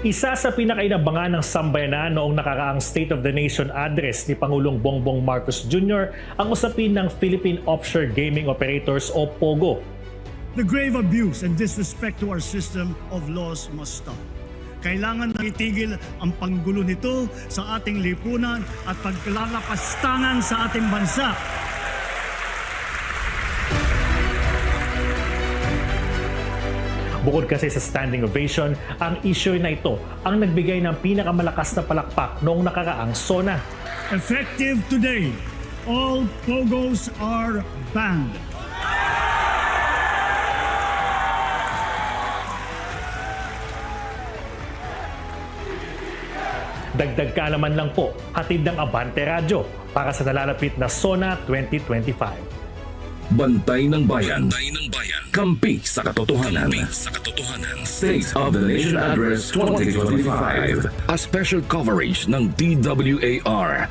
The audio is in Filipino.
Isa sa pinakainabangan ng sambayanan noong nakaraang State of the Nation address ni Pangulong Bongbong Marcos Jr. ang usapin ng Philippine Offshore Gaming Operators o POGO. The grave abuse and disrespect to our system of laws must stop. Kailangan na itigil ang panggulo nito sa ating lipunan at paglalakastangan sa ating bansa. Bukod kasi sa standing ovation, ang issue na ito ang nagbigay ng pinakamalakas na palakpak noong nakaraang SONA. Effective today, all POGOs are banned. Dagdag ka naman lang po, hatid ng Abante Radyo para sa nalalapit na SONA 2025. Bantay ng bayan. Bantay ng bayan. Kampi sa katotohanan. Kampi sa katotohanan. State of the Nation Address 2025. A special coverage ng DWAR